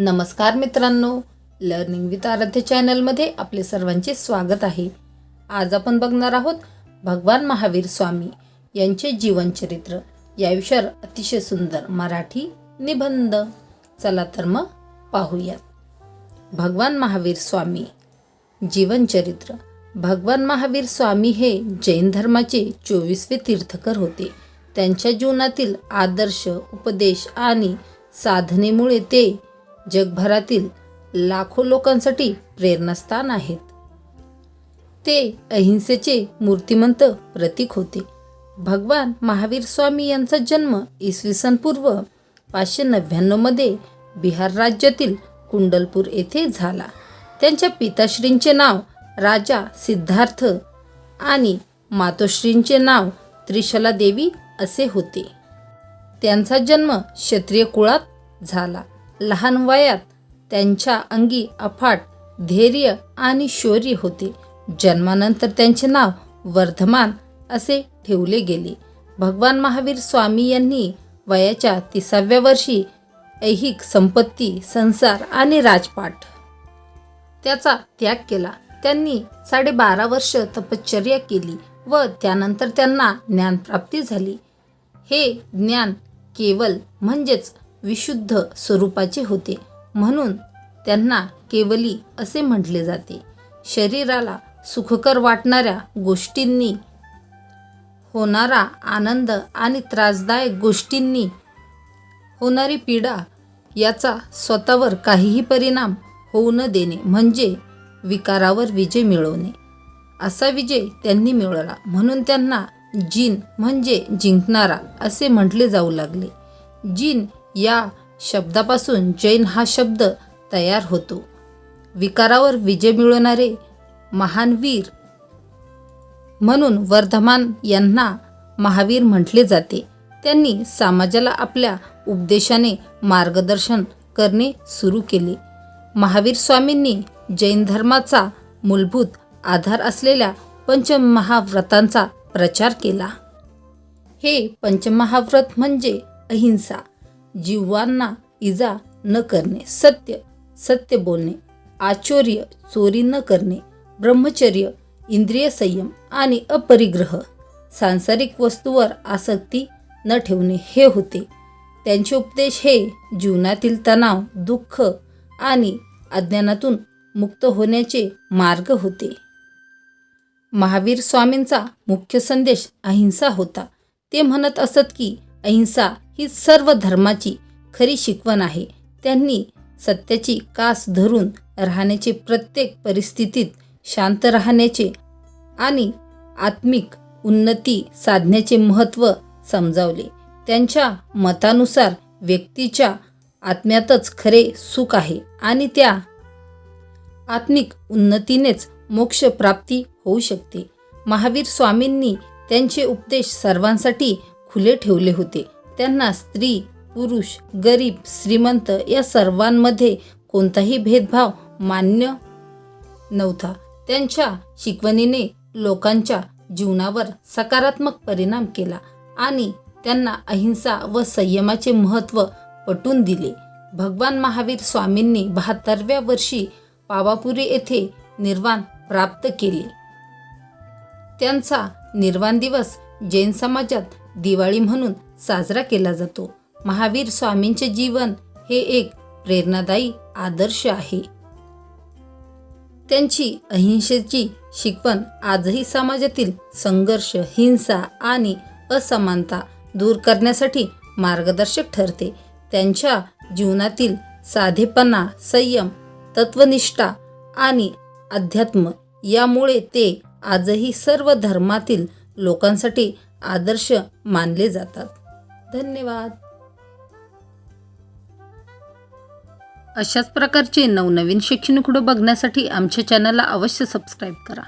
नमस्कार मित्रांनो learning with आराध्य चॅनलमध्ये आपले सर्वांचे स्वागत आहे. आज आपण बघणार आहोत भगवान महावीर स्वामी यांचे जीवनचरित्र या विषयावर अतिशय सुंदर मराठी निबंध. चला तर मग पाहूयात. भगवान महावीर स्वामी जीवनचरित्र भगवान महावीर स्वामी हे जैन धर्माचे चोवीसवे तीर्थकर होते. त्यांच्या जीवनातील आदर्श उपदेश आणि साधनेमुळे ते जगभरातील लाखो लोकांसाठी प्रेरणास्थान आहेत. ते अहिंसेचे मूर्तिमंत प्रतीक होते. भगवान महावीर स्वामी यांचा जन्म इसवी सन पूर्व पाचशे नव्याण्णवमध्ये बिहार राज्यातील कुंडलपूर येथे झाला. त्यांच्या पिताश्रींचे नाव राजा सिद्धार्थ आणि मातोश्रींचे नाव त्रिशला देवी असे होते. त्यांचा जन्म क्षत्रिय कुळात झाला. लहान वयात त्यांच्या अंगी अफाट धैर्य आणि शौर्य होते. जन्मानंतर त्यांचे नाव वर्धमान असे ठेवले गेले. भगवान महावीर स्वामी यांनी वयाच्या तिसाव्या वर्षी ऐहिक संपत्ती संसार आणि राजपाट त्याचा त्याग केला. त्यांनी साडेबारा वर्ष तपश्चर्या केली व त्यानंतर त्यांना ज्ञानप्राप्ती झाली. हे ज्ञान केवल म्हणजेच विशुद्ध स्वरूपाचे होते. म्हणून त्यांना केवली असे म्हटले जाते. शरीराला सुखकर वाटणाऱ्या गोष्टींनी होणारा आनंद आणि त्रासदायक गोष्टींनी होणारी पीडा याचा स्वतःवर काहीही परिणाम होऊ न देणे म्हणजे विकारावर विजय मिळवणे. असा विजय त्यांनी मिळवला. म्हणून त्यांना जिन म्हणजे जिंकणारा असे म्हटले जाऊ लागले. जिन या शब्दापासून जैन हा शब्द तयार होतो. विकारावर विजय मिळवणारे महान वीर म्हणून वर्धमान यांना महावीर म्हटले जाते. त्यांनी समाजाला आपल्या उपदेशाने मार्गदर्शन करणे सुरू केले. महावीर स्वामींनी जैन धर्माचा मूलभूत आधार असलेल्या पंचमहाव्रतांचा प्रचार केला. हे पंचमहाव्रत म्हणजे अहिंसा. जीवांना इजा न करणे सत्य सत्य बोलणे आचौर्य चोरी न करणे ब्रह्मचर्य इंद्रिय संयम आणि अपरिग्रह सांसारिक वस्तूवर आसक्ती न ठेवणे हे होते. त्यांचे उपदेश हे जीवनातील तणाव दुःख आणि अज्ञानातून मुक्त होण्याचे मार्ग होते. महावीर स्वामींचा मुख्य संदेश अहिंसा होता. ते म्हणत असत की अहिंसा ही सर्व धर्माची खरी शिकवण आहे. त्यांनी सत्याची कास धरून राहण्याचे प्रत्येक परिस्थितीत शांत राहण्याचे आणि आत्मिक उन्नती साधण्याचे महत्त्व समजावले. त्यांच्या मतानुसार व्यक्तीच्या आत्म्यातच खरे सुख आहे आणि त्या आत्मिक उन्नतीनेच मोक्ष प्राप्ती होऊ शकते. महावीर स्वामींनी त्यांचे उपदेश सर्वांसाठी खुले ठेवले होते. त्यांना स्त्री पुरुष गरीब श्रीमंत या सर्वांमध्ये कोणताही भेदभाव मान्य नव्हता. त्यांच्या शिकवणीने लोकांच्या जीवनावर सकारात्मक परिणाम केला आणि त्यांना अहिंसा व संयमाचे महत्त्व पटून दिले. भगवान महावीर स्वामींनी बहात्तरव्या वर्षी पावापुरी येथे निर्वाण प्राप्त केले. त्यांचा निर्वाण दिवस जैन समाजात दिवाळी म्हणून साजरा केला जातो. महावीर स्वामींचे जीवन हे एक प्रेरणादायी आदर्श आहे. त्यांची अहिंसेची शिकवण आजही समाजातील संघर्ष हिंसा आणि असमानता दूर करण्यासाठी मार्गदर्शक ठरते. त्यांच्या जीवनातील साधेपणा संयम तत्वनिष्ठा आणि अध्यात्म यामुळे ते आजही सर्व धर्मातील लोकांसाठी आदर्श मानले जातात. धन्यवाद. अशाच प्रकारचे नवनवीन शैक्षणिक व्हिडिओ बघण्यासाठी आमच्या चॅनलला अवश्य सबस्क्राईब करा.